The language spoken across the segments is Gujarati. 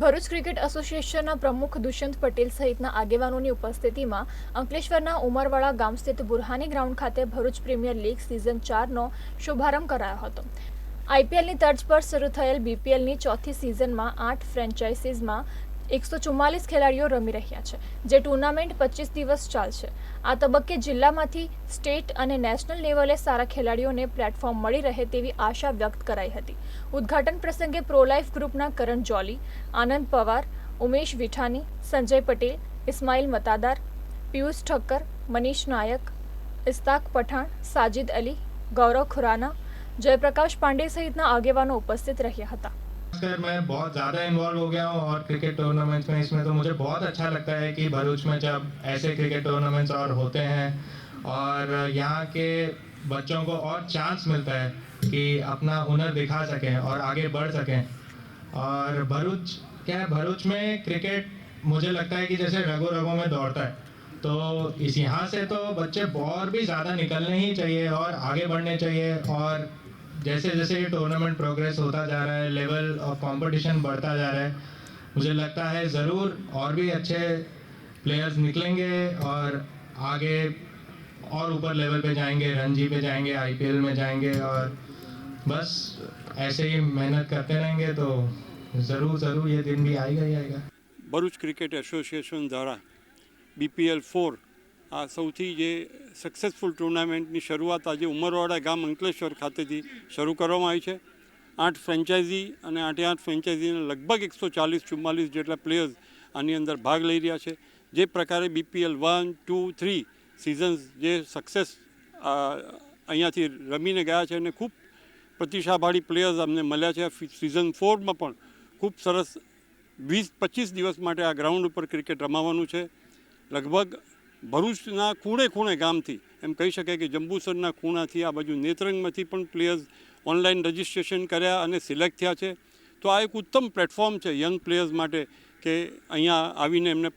ભરૂચ ક્રિકેટ એસોસિએશનના પ્રમુખ દુષ્યંત પટેલ સહિતના આગેવાનોની ઉપસ્થિતિમાં અંકલેશ્વરના ઉમરવાડા ગામ સ્થિત બુરહાની ગ્રાઉન્ડ ખાતે ભરૂચ પ્રીમિયર લીગ સિઝન ચારનો શુભારંભ કરાયો હતો. આઈપીએલની તર્જ પર શરૂ થયેલ બીપીએલની ચોથી સિઝનમાં આઠ ફ્રેન્ચાઇઝીઝમાં એકસો ચુમ્માલીસ ખેલાડીઓ રમી રહ્યા છે, જે ટુર્નામેન્ટ પચીસ દિવસ ચાલશે. આ તબક્કે જિલ્લામાંથી સ્ટેટ અને નેશનલ લેવલે સારા ખેલાડીઓને પ્લેટફોર્મ મળી રહે તેવી આશા વ્યક્ત કરાઈ હતી. ઉદ્ઘાટન પ્રસંગે પ્રોલાઇફ ગ્રુપના કરણ જોલી, આનંદ પવાર, ઉમેશ વિઠાની, સંજય પટેલ, ઇસ્માઇલ મતાદાર, પિયુષ ઠક્કર, મનીષ નાયક, ઇસ્તાક પઠાણ, સાજિદ અલી, ગૌરવ ખુરાના, જયપ્રકાશ પાંડે સહિતના આગેવાનો ઉપસ્થિત રહ્યા હતા. खासकर मैं बहुत ज़्यादा इन्वॉल्व हो गया हूँ और क्रिकेट टूर्नामेंट्स में इसमें तो मुझे बहुत अच्छा लगता है कि भरूच में जब ऐसे क्रिकेट टूर्नामेंट्स और होते हैं और यहाँ के बच्चों को और चांस मिलता है कि अपना हुनर दिखा सकें और आगे बढ़ सकें। और भरूच, क्या है, भरूच में क्रिकेट मुझे लगता है कि जैसे रगों रगों में दौड़ता है तो इस यहाँ से तो बच्चे और भी ज़्यादा निकलने ही चाहिए और आगे बढ़ने चाहिए और जैसे जैसे ये टूर्नामेंट प्रोग्रेस होता जा रहा है लेवल ऑफ़ कंपटीशन बढ़ता जा रहा है, मुझे लगता है ज़रूर और भी अच्छे प्लेयर्स निकलेंगे और आगे और ऊपर लेवल पे जाएँगे, रणजी पे जाएँगे आईपीएल में जाएँगे और बस ऐसे ही मेहनत करते रहेंगे तो ज़रूर ज़रूर ये दिन भी आएगा ही आएगा। भरूच क्रिकेट एसोसिएशन द्वारा बी पी एल फोर આ સૌથી જે સક્સેસફુલ ટુર્નામેન્ટની શરૂઆત આજે ઉમરવાડા ગામ અંકલેશ્વર ખાતેથી શરૂ કરવામાં આવી છે. આઠ ફ્રેન્ચાઇઝી અને આઠે આઠ ફ્રેન્ચાઇઝીના લગભગ એકસો ચાલીસ ચુમ્માલીસ જેટલા પ્લેયર્સ આની અંદર ભાગ લઈ રહ્યા છે. જે પ્રકારે BPL one two three seasons જે સક્સેસ અહીંયાથી રમીને ગયા છે અને ખૂબ પ્રતિભાશાળી પ્લેયર્સ અમને મળ્યા છે. સિઝન ફોરમાં પણ ખૂબ સરસ વીસ પચીસ દિવસ માટે આ ગ્રાઉન્ડ ઉપર ક્રિકેટ રમાવાનું છે. લગભગ ભરૂચના ખૂણે ખૂણે ગામથી, એમ કહી શકાય કે જંબુસરના ખૂણાથી આ બાજુ નેત્રંગમાંથી પણ પ્લેયર્સ ઓનલાઈન રજિસ્ટ્રેશન કર્યા અને સિલેક્ટ થયા છે. તો આ એક ઉત્તમ પ્લેટફોર્મ છે યંગ પ્લેયર્સ માટે કે અહીંયા આવીને એમને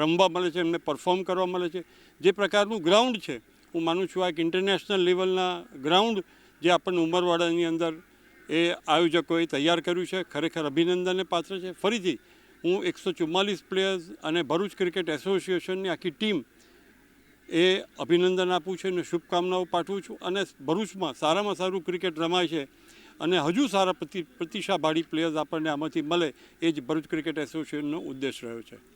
રમવા મળે છે, એમને પરફોર્મ કરવા મળે છે. જે પ્રકારનું ગ્રાઉન્ડ છે, હું માનું છું આ એક ઇન્ટરનેશનલ લેવલના ગ્રાઉન્ડ જે આપણને ઉમરવાડાની અંદર એ આયોજકોએ તૈયાર કર્યું છે, ખરેખર અભિનંદનને પાત્ર છે. ફરીથી હું એકસો ચુમ્માલીસ પ્લેયર્સ અને ભરૂચ ક્રિકેટ એસોસિએશનની આખી ટીમ એ અભિનંદન આપું છું અને શુભકામનાઓ પાઠવું છું અને ભરૂચમાં સારામાં સારું ક્રિકેટ રમાય છે અને હજુ સારા પ્રતિ પ્રતિભાશાળી પ્લેયર્સ આપણને આમાંથી મળે એ જ ભરૂચ ક્રિકેટ એસોસિએશનનો ઉદ્દેશ રહ્યો છે.